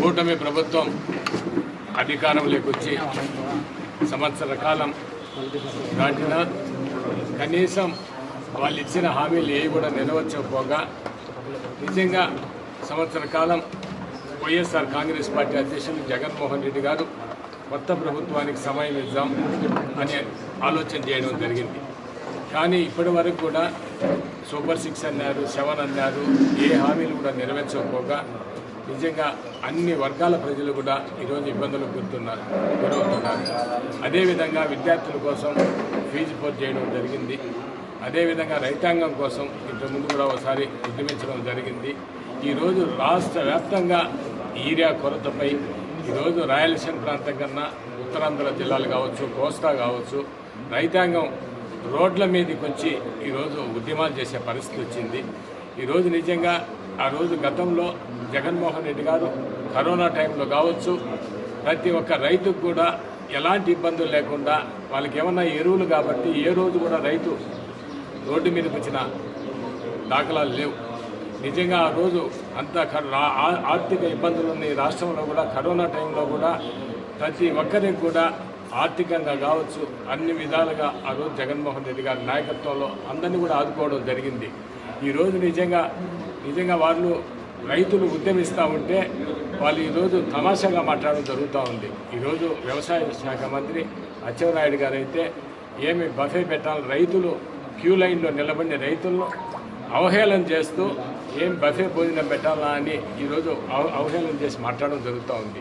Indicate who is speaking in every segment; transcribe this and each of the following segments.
Speaker 1: కూటమి ప్రభుత్వం అధికారంలోకి వచ్చి సంవత్సర కాలం దాటిన కనీసం వాళ్ళు ఇచ్చిన హామీలు ఏవి కూడా నెరవేర్చకపోగా నిజంగా సంవత్సర కాలం వైఎస్ఆర్ కాంగ్రెస్ పార్టీ అధ్యక్షులు జగన్మోహన్ రెడ్డి గారు కొత్త ప్రభుత్వానికి సమయం ఇద్దాం అనే ఆలోచన చేయడం జరిగింది. కానీ ఇప్పటి వరకు కూడా సూపర్ సిక్స్ అన్నారు సెవెన్ అన్నారు ఏ హామీలు కూడా నెరవేర్చకపోగా నిజంగా అన్ని వర్గాల ప్రజలు కూడా ఈరోజు ఇబ్బందులు గుర్తున్నారు గురవుతున్నారు. అదేవిధంగా విద్యార్థుల కోసం ఫీజు పోర్ చేయడం జరిగింది. అదేవిధంగా రైతాంగం కోసం ఇంతకుముందు కూడా ఒకసారి ఉద్యమించడం జరిగింది. ఈరోజు రాష్ట్ర వ్యాప్తంగా ఈరియా కొరతపై ఈరోజు రాయలసీమ ప్రాంతం కన్నా ఉత్తరాంధ్ర జిల్లాలు కావచ్చు కోస్తా కావచ్చు రైతాంగం రోడ్ల మీదకి వచ్చి ఈరోజు ఉద్యమాలు చేసే పరిస్థితి వచ్చింది. ఈరోజు నిజంగా ఆ రోజు గతంలో జగన్మోహన్ రెడ్డి గారు కరోనా టైంలో కావచ్చు ప్రతి ఒక్క రైతుకు కూడా ఎలాంటి ఇబ్బందులు లేకుండా వాళ్ళకి ఏమన్నా ఎరువులు కాబట్టి ఏ రోజు కూడా రైతు రోడ్డు మీదకి వచ్చిన దాఖలాలు లేవు. నిజంగా ఆ రోజు అంత ఆర్థిక ఇబ్బందులు ఉన్న రాష్ట్రంలో కూడా కరోనా టైంలో కూడా ప్రతి ఒక్కరికి కూడా ఆర్థికంగా కావచ్చు అన్ని విధాలుగా ఆ రోజు జగన్మోహన్ రెడ్డి గారి నాయకత్వంలో అందరినీ కూడా ఆదుకోవడం జరిగింది. ఈరోజు నిజంగా నిజంగా వాళ్ళు రైతులు ఉద్యమిస్తూ ఉంటే వాళ్ళు ఈరోజు తమాషాగా మాట్లాడడం జరుగుతూ ఉంది. ఈరోజు వ్యవసాయ శాఖ మంత్రి అచ్చెన్నాయుడు గారు అయితే ఏమి బఫే పెట్టాలి రైతులు క్యూ లైన్లో నిలబడిన రైతులను అవహేళన చేస్తూ ఏం బఫే భోజనం పెట్టాలా అని ఈరోజు అవ- అవహేళన చేసి మాట్లాడడం జరుగుతూ ఉంది.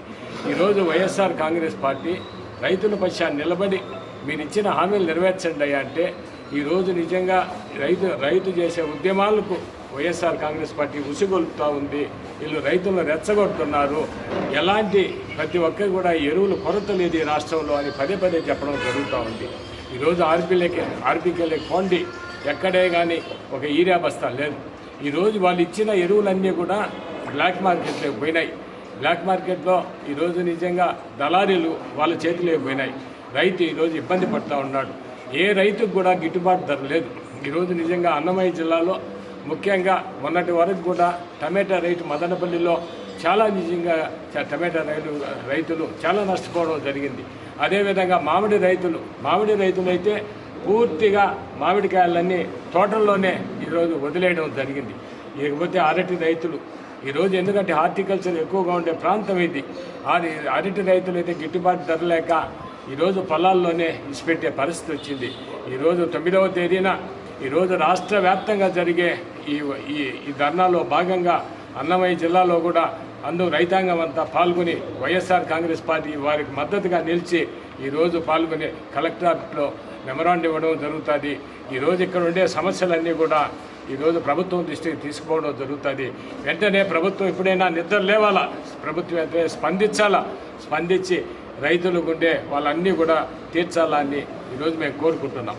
Speaker 1: ఈరోజు వైఎస్ఆర్ కాంగ్రెస్ పార్టీ రైతుల పక్షాన్ని నిలబడి మీరు ఇచ్చిన హామీలు నెరవేర్చండి అంటే ఈరోజు నిజంగా రైతు రైతు చేసే ఉద్యమాలకు వైఎస్ఆర్ కాంగ్రెస్ పార్టీ ఉసిగొలుపుతూ ఉంది. వీళ్ళు రైతులను రెచ్చగొడుతున్నారు. ఎలాంటి ప్రతి ఒక్కరు కూడా ఎరువులు కొరత లేదు ఈ రాష్ట్రంలో అని పదే పదే చెప్పడం జరుగుతూ ఉంది. ఈరోజు ఆర్పీలకి ఆర్పీకెళ్ళే కొండి ఎక్కడే కానీ ఒక ఈరియా బస్తా లేదు ఈరోజు వాళ్ళు ఇచ్చిన ఎరువులన్నీ కూడా బ్లాక్ మార్కెట్లోకి పోయినాయి. బ్లాక్ మార్కెట్లో ఈరోజు నిజంగా దళారీలు వాళ్ళ చేతిలోకి పోయినాయి. రైతు ఈరోజు ఇబ్బంది పడుతూ ఉన్నాడు. ఏ రైతుకు కూడా గిట్టుబాటు ధర లేదు. ఈరోజు నిజంగా అన్నమయ్య జిల్లాలో ముఖ్యంగా మొన్నటి వరకు కూడా టమాటా రైతు మదనపల్లిలో చాలా నిజంగా చ- టమాటా రైలు రైతులు చాలా నష్టపోవడం జరిగింది. అదేవిధంగా మామిడి రైతులు మామిడి రైతులు అయితే పూర్తిగా మామిడికాయలన్నీ తోటల్లోనే ఈరోజు వదిలేయడం జరిగింది. ఇకపోతే అరటి రైతులు ఈరోజు ఎందుకంటే హార్టికల్చర్ ఎక్కువగా ఉండే ప్రాంతం ఇది. అది అరటి రైతులు అయితే గిట్టుబాటు ధర లేక ఈరోజు పొలాల్లోనే విసిపెట్టే పరిస్థితి వచ్చింది. ఈరోజు తొమ్మిదవ తేదీన ఈరోజు రాష్ట్ర వ్యాప్తంగా జరిగే ఈ ఈ ఈ ధర్నాలో భాగంగా అన్నమయ్య జిల్లాలో కూడా అందరూ రైతాంగం అంతా పాల్గొని వైఎస్ఆర్ కాంగ్రెస్ పార్టీ వారికి మద్దతుగా నిలిచి ఈరోజు పాల్గొని కలెక్టరేట్లో మెమరాండం ఇవ్వడం జరుగుతుంది. ఈరోజు ఇక్కడ ఉండే సమస్యలన్నీ కూడా ఈరోజు ప్రభుత్వం దృష్టికి తీసుకుపోవడం జరుగుతుంది. వెంటనే ప్రభుత్వం ఎప్పుడైనా నిద్ర లేవాలా? ప్రభుత్వం స్పందించాలా? స్పందించి రైతులకు ఉండే వాళ్ళన్నీ కూడా తీర్చాలని ఈరోజు మేము కోరుకుంటున్నాం.